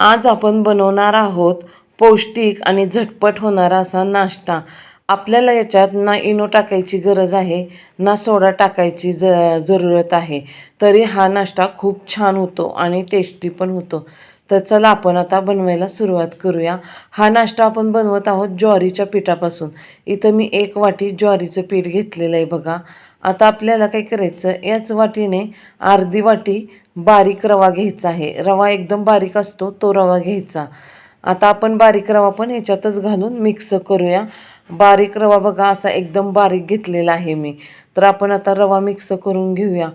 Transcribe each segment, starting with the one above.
आज आपण बनवणार आहोत पौष्टिक आणि झटपट होणारा असा नाश्ता. आपल्याला याच्यात ना इनो टाकायची गरज आहे ना सोडा टाकायची ज जरूरत आहे. तरी हा नाश्ता खूप छान होतो आणि टेस्टी पण होतो. तर चला आपण आता बनवायला सुरुवात करूया. हा नाश्ता आपण बनवत आहोत ज्वारीच्या पिठापासून. इथं मी एक वाटी ज्वारीचं पीठ घेतलेलं आहे बघा. आता आपल्याला काय करायचं याच वाटीने अर्धी वाटी बारीक रवा घ्यायचा आहे. रवा एकदम बारीक असतो तो रवा घ्यायचा. आता आपण बारीक रवा पण ह्याच्यातच घालून मिक्स करूया. बारीक रवा बघा असा एकदम बारीक घेतलेला आहे मी. तर आपण आता रवा मिक्स करून घेऊया.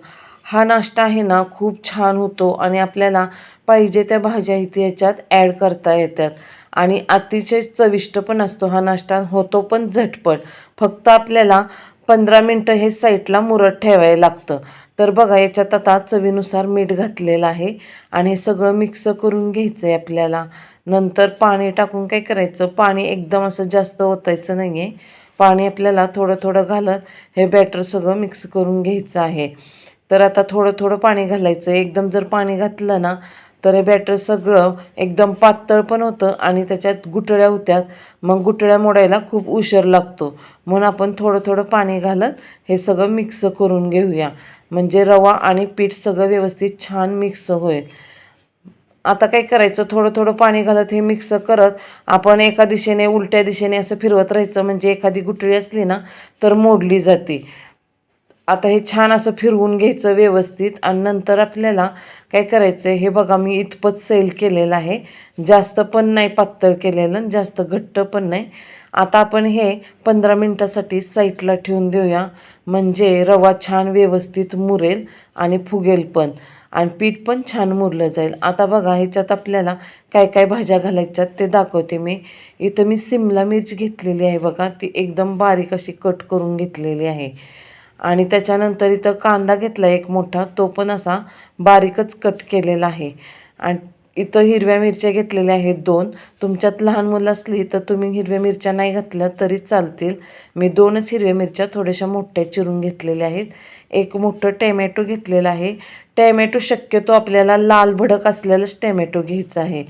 हा नाश्ता आहे ना खूप छान होतो आणि आपल्याला पाहिजे त्या भाज्या इथे याच्यात ॲड करता येतात. आणि अतिशय चविष्ट पण असतो हा नाश्ता होतो पण झटपट. फक्त आपल्याला पंधरा मिनटं हे साईडला मुरत ठेवायला लागतं. तर बघा याच्यात आता चवीनुसार मीठ घातलेलं आहे आणि हे सगळं मिक्स करून घ्यायचं आहे आपल्याला. नंतर पाणी टाकून काय करायचं? पाणी एकदम असं जास्त ओतायचं नाही आहे पाणी आपल्याला थोडं थोडं घालत हे बॅटर सगळं मिक्स करून घ्यायचं आहे. तर आता थोडं थोडं पाणी घालायचं. एकदम जर पाणी घातलं ना तर हे बॅटर सगळं एकदम पातळ पण होतं आणि त्याच्यात गुटळ्या होत्या. मग गुटळ्या मोडायला खूप उशीर लागतो. म्हणून आपण थोडं थोडं पाणी घालत हे सगळं मिक्स करून घेऊया. म्हणजे रवा आणि पीठ सगळं व्यवस्थित छान मिक्स होईल. आता काय करायचं? थोडं थोडं पाणी घालत हे मिक्स करत आपण एका दिशेने उलट्या दिशेने असं फिरवत राहायचं. म्हणजे एखादी गुटळी असली ना तर मोडली जाते. आता हे छान असं फिरवून घ्यायचं व्यवस्थित आणि नंतर आपल्याला काय करायचं आहे हे बघा मी इतपत सेल केलेलं आहे. जास्त पण नाही पातळ केलेलं जास्त घट्ट पण नाही. आता आपण हे पंधरा मिनटासाठी साईडला ठेवून देऊया. म्हणजे रवा छान व्यवस्थित मुरेल आणि फुगेल पण. आणि पीठ पण छान मुरलं जाईल. आता बघा ह्याच्यात आपल्याला काय काय भाज्या घालायच्यात ते दाखवते मी. इथं मी सिमला मिरची घेतलेली आहे बघा. ती एकदम बारीक अशी कट करून घेतलेली आहे. आणि त्याच्यानंतर इथं कांदा घेतला एक मोठा तो पण असा बारीकच कट केलेला आहे. आणि इथं हिरव्या मिरच्या घेतलेल्या आहेत दोन. तुमच्यात लहान मुलं असली तर तुम्ही हिरव्या मिरच्या नाही घातल्या तरी चालतील. मी दोनच हिरव्या मिरच्या थोड्याशा मोठ्या चिरून घेतलेल्या आहेत. एक मोठं टॅमॅटो घेतलेलं आहे. टॅमॅटो शक्यतो आपल्याला लाल भडक असलेलंच टॅमॅटो घ्यायचं आहे.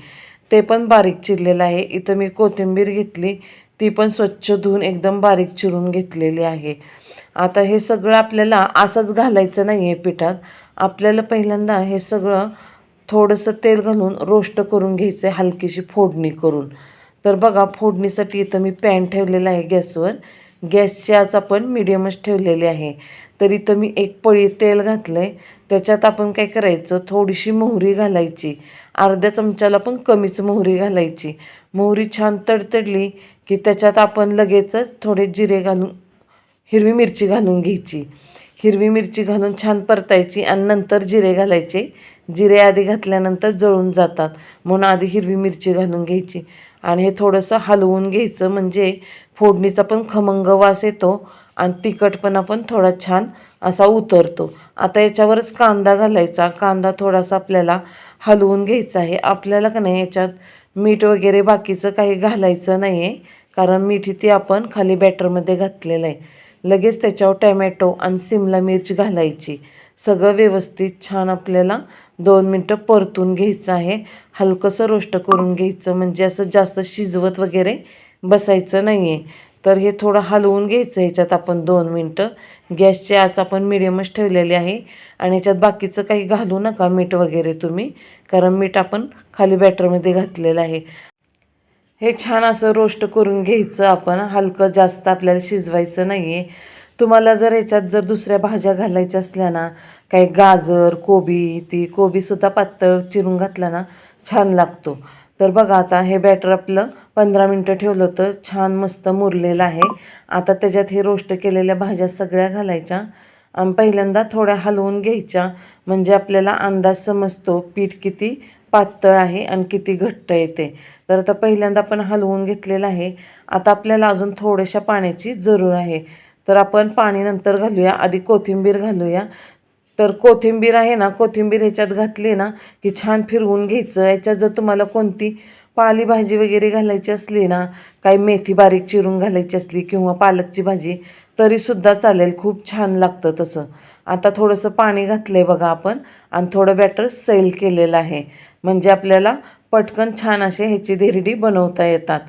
ते पण बारीक चिरलेलं आहे. इथं मी कोथिंबीर घेतली. ती पण स्वच्छ धुवून एकदम बारीक चिरून घेतलेली आहे. आता हे सगळं आपल्याला असंच घालायचं नाही आहे पिठात. आपल्याला पहिल्यांदा हे सगळं थोडंसं तेल घालून रोस्ट करून घ्यायचं आहे हलकीशी फोडणी करून. तर बघा फोडणीसाठी इथं मी पॅन ठेवलेला आहे गॅसवर. गॅसची आज आपण मिडियमच ठेवलेली आहे. तर इथं मी एक पळी तेल घातलं आहे त्याच्यात आपण काय करायचं? थोडीशी मोहरी घालायची. अर्ध्या चमच्याला पण कमीच मोहरी घालायची. मोहरी छान तडतडली की त्याच्यात आपण लगेचच थोडे जिरे घालून हिरवी मिरची घालून घ्यायची. हिरवी मिरची घालून छान परतायची आणि नंतर जिरे घालायचे. जिरे आधी घातल्यानंतर जळून जातात. म्हणून आधी हिरवी मिरची घालून घ्यायची. आणि हे थोडंसं हलवून घ्यायचं म्हणजे फोडणीचा पण खमंग वास येतो आणि तिखटपणा पण थोडा छान असा उतरतो. आता याच्यावरच कांदा घालायचा. कांदा थोडासा आपल्याला हलवून घ्यायचा आहे. आपल्याला का नाही याच्यात मीठ वगैरे बाकीचं काही घालायचं नाही आहे कारण मीठ ती आपण खाली बॅटरमध्ये घातलेलं आहे. लगेच त्याच्यावर टॅमॅटो आणि सिमला मिरची घालायची. सगळं व्यवस्थित छान आपल्याला दोन मिनटं परतून घ्यायचं आहे. हलकंसं रोस्ट करून घ्यायचं म्हणजे असं जास्त शिजवत वगैरे बसायचं नाही आहे तर हे थोडं हलवून घ्यायचं ह्याच्यात आपण दोन मिनटं. गॅसची आज आपण मिडियमच ठेवलेली आहे. आणि ह्याच्यात बाकीचं काही घालू नका मीठ वगैरे तुम्ही कारण मीठ आपण खाली बॅटरमध्ये घातलेलं आहे. हे छान असं रोस्ट करून घ्यायचं आपण. हलकं जास्त आपल्याला शिजवायचं नाही आहे तुम्हाला जर याच्यात जर दुसऱ्या भाज्या घालायच्या असल्या ना काही गाजर कोबी ती कोबीसुद्धा पातळ चिरून घातला ना छान लागतो. तर बघा आता हे बॅटर आपलं पंधरा मिनटं ठेवलं तर छान मस्त मुरलेलं आहे. आता त्याच्यात हे रोस्ट केलेल्या भाज्या सगळ्या घालायच्या. आणि पहिल्यांदा थोड्या हलवून घ्यायच्या. म्हणजे आपल्याला अंदाज समजतो पीठ किती पातळ आहे आणि किती घट्ट येते. तर आता पहिल्यांदा आपण हलवून घेतलेलं आहे. आता आपल्याला अजून थोड्याशा पाण्याची जरूर आहे. तर आपण पाणी नंतर घालूया. आधी कोथिंबीर घालूया. तर कोथिंबीर आहे ना कोथिंबीर ह्याच्यात घातली ना की छान फिरवून घ्यायचं. याच्यात जर तुम्हाला कोणती पालेभाजी वगैरे घालायची असली ना काही मेथी बारीक चिरून घालायची असली किंवा पालकची भाजी तरीसुद्धा चालेल. खूप छान लागतं तसं. आता थोडंसं पाणी घातलं आहे बघा आपण. आणि थोडं बॅटर सैल केलेलं आहे. म्हणजे आपल्याला पटकन छान असे ह्याची धिरडी बनवता येतात.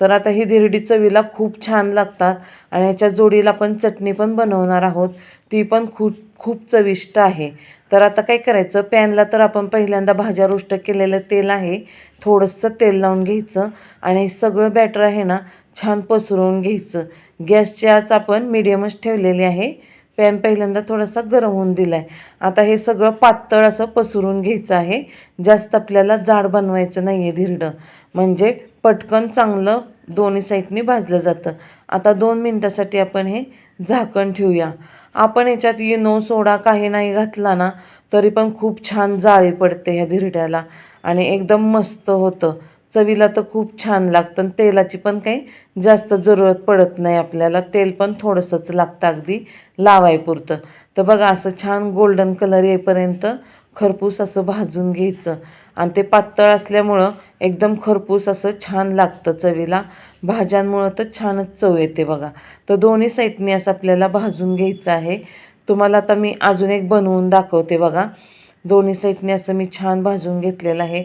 तर आता ही धिरडी चवीला खूप छान लागतात आणि ह्याच्या जोडीला पण चटणी पण बनवणार आहोत. ती पण खूप खूप चविष्ट आहे. तर आता काय करायचं? पॅनला तर आपण पहिल्यांदा भाज्या रोस्ट केलेलं तेल आहे. थोडंसं तेल लावून घ्यायचं आणि सगळं बॅटर आहे ना छान पसरवून घ्यायचं. गॅसची आज आपण मिडियमच ठेवलेली आहे. पॅन पहिल्यांदा थोडासा गरम होऊन दिला आहे आता हे सगळं पातळ असं पसरून घ्यायचं आहे. जास्त आपल्याला जाड बनवायचं नाही आहे धिरडं. म्हणजे पटकन चांगलं दोन्ही साईडनी भाजलं जातं. आता दोन मिनटासाठी आपण हे झाकण ठेवूया. आपण याच्यात इनो सोडा काही नाही घातला ना तरी पण खूप छान जाळी पडते ह्या धिरड्याला. आणि एकदम मस्त होतं. चवीला तर खूप छान लागतं आणि तेलाची पण काही जास्त जरूरत पडत नाही आपल्याला. तेल पण थोडंसंच लागतं अगदी लावायपुरतं. तर बघा असं छान गोल्डन कलर येईपर्यंत खरपूस असं भाजून घ्यायचं. आणि ते पातळ असल्यामुळं एकदम खरपूस असं छान लागतं चवीला. भाज्यांमुळं तर छानच चव येते बघा. तर दोन्ही साईडनी असं आपल्याला भाजून घ्यायचं आहे. तुम्हाला आता मी अजून एक बनवून दाखवते बघा. दोन्ही साईडने असं मी छान भाजून घेतलेलं आहे.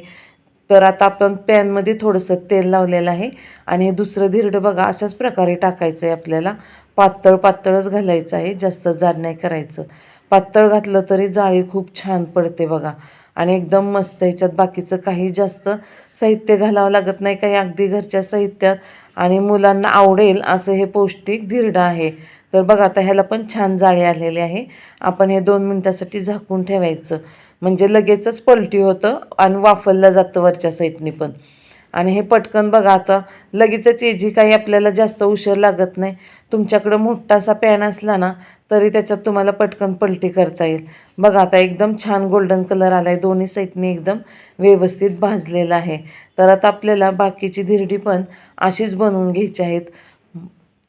तर आता आपण पॅनमध्ये थोडंसं तेल लावलेलं आहे. आणि हे दुसरं धिरडं बघा अशाच प्रकारे टाकायचं आहे आपल्याला. पातळ पातळच घालायचं आहे जास्त जाड नाही करायचं. पातळ घातलं तरी जाळी खूप छान पडते बघा. आणि एकदम मस्त ह्याच्यात बाकीचं काही जास्त साहित्य घालावं लागत नाही काही अगदी घरच्या साहित्यात. आणि मुलांना आवडेल असं हे पौष्टिक धिरडं आहे. तर बघा आता ह्याला पण छान जाळी आलेली आहे. आपण हे दोन मिनटासाठी झाकून ठेवायचं. म्हणजे लगेचच पलटी होतं आणि वाफललं जातं वरच्या साईडनी पण. आणि हे पटकन बघा आता लगेचच एजी काही आपल्याला जास्त उशीर लागत नाही तुमच्याकडं मोठासा पॅन असला ना तरी त्याच्यात तुम्हाला पटकन पलटी करता येईल. बघा आता एकदम छान गोल्डन कलर आला आहे दोन्ही साईडनी एकदम व्यवस्थित भाजलेला आहे. तर आता आपल्याला बाकीची धिरडी पण अशीच बनवून घ्यायची आहेत.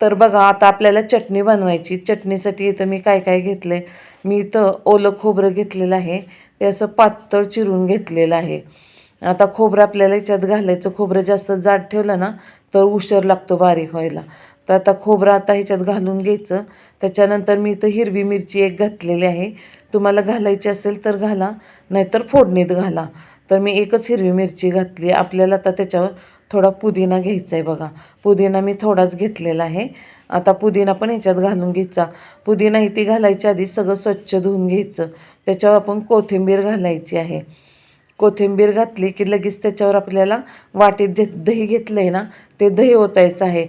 तर बघा आता आपल्याला चटणी बनवायची. चटणीसाठी इथं मी काय काय घेतलं आहे मी इथं ओलं खोबरं घेतलेलं आहे. ते असं पातळ चिरून घेतलेलं आहे. आता खोबरं आपल्याला याच्यात घालायचं. खोबरं जास्त जाड ठेवलं ना तर उशीर लागतो बारीक व्हायला. तर आता खोबरं आता ह्याच्यात घालून घ्यायचं. त्याच्यानंतर मी इथं हिरवी मिरची एक घातलेली आहे. तुम्हाला घालायची असेल तर घाला नाहीतर फोडणीत घाला. तर मी एकच हिरवी मिरची घातली. आपल्याला आता त्याच्यावर थोडा पुदिना घ्यायचा आहे बघा. पुदिना मी थोडाच घेतलेला आहे. आता पुदिना पण ह्याच्यात घालून घ्यायचा. पुदिना इथे घालायच्या आधी सगळं स्वच्छ धुवून घ्यायचं. त्याच्यावर आपण कोथिंबीर घालायची आहे. कोथिंबीर घातली की लगेच त्याच्यावर आपल्याला वाटीत जे दही घेतलं आहे ना ते दही ओतायचं आहे.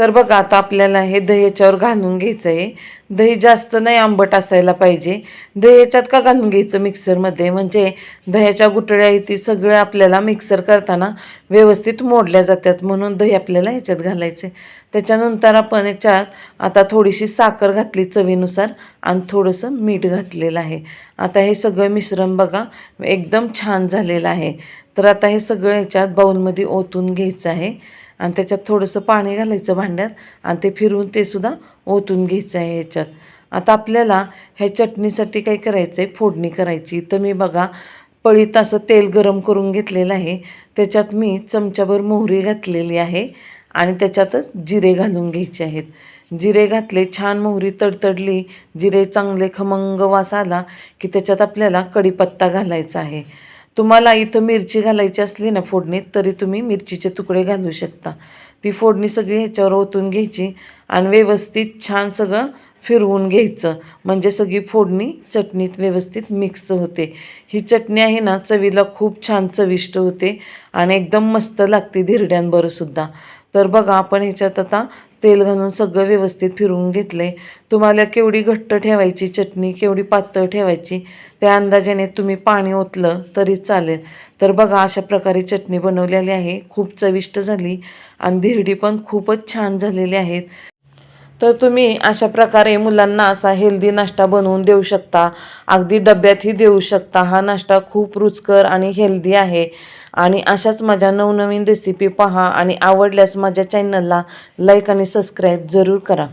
तर बघा आता आपल्याला हे दही याच्यावर घालून घ्यायचं आहे दही जास्त नाही आंबट असायला पाहिजे. दही याच्यात का घालून घ्यायचं मिक्सरमध्ये? म्हणजे दह्याच्या गुठळ्या इथे सगळं आपल्याला मिक्सर करताना व्यवस्थित मोडल्या जातात. म्हणून दही आपल्याला ह्याच्यात घालायचं त्याच्यानंतर आपण याच्यात आता थोडीशी साखर घातली चवीनुसार आणि थोडंसं मीठ घातलेलं आहे. आता हे सगळं मिश्रण बघा एकदम छान झालेलं आहे. तर आता हे सगळं ह्याच्यात बाऊलमध्ये ओतून घ्यायचं आहे. आणि त्याच्यात थोडंसं पाणी घालायचं भांड्यात आणि ते फिरवून ते सुद्धा ओतून घ्यायचं आहे ह्याच्यात. आता आपल्याला ह्या चटणीसाठी काय करायचं आहे फोडणी करायची. तर मी बघा पळीत असं तेल गरम करून घेतलेलं आहे. त्याच्यात मी चमच्याभर मोहरी घातलेली आहे आणि त्याच्यातच जिरे घालून घ्यायचे आहेत. जिरे घातले छान मोहरी तडतडली जिरे चांगले खमंग वास आला की त्याच्यात आपल्याला कढीपत्ता घालायचा आहे. तुम्हाला इथं मिरची घालायची असली ना फोडणीत तरी तुम्ही मिरचीचे तुकडे घालू शकता. ती फोडणी सगळी ह्याच्यावर ओतून घ्यायची आणि व्यवस्थित छान सगळं फिरवून घ्यायचं. म्हणजे सगळी फोडणी चटणीत व्यवस्थित मिक्स होते. ही चटणी आहे ना चवीला खूप छान चविष्ट होते आणि एकदम मस्त लागते धिरड्यांबरोबर सुद्धा. तर बघा आपण ह्याच्यात आता तेल घालून सगळं व्यवस्थित फिरवून घेतलं आहे तुम्हाला केवढी घट्ट ठेवायची चटणी केवढी पातळ ठेवायची त्या अंदाजाने तुम्ही पाणी ओतलं तरी चालेल. तर बघा अशा प्रकारे चटणी बनवलेली आहे. खूप चविष्ट झाली आणि धिरडी पण खूपच छान झालेली आहेत. तर तुम्ही अशा प्रकारे मुलांना असा हेल्दी नाश्ता बनवून देऊ शकता. अगदी डब्यातही देऊ शकता. हा नाश्ता खूप रुचकर आणि हेल्दी आहे. आणि अशाच माझ्या नवनवीन रेसिपी पहा आणि आवडल्यास माझ्या चॅनलला लाईक आणि सबस्क्राईब जरूर करा.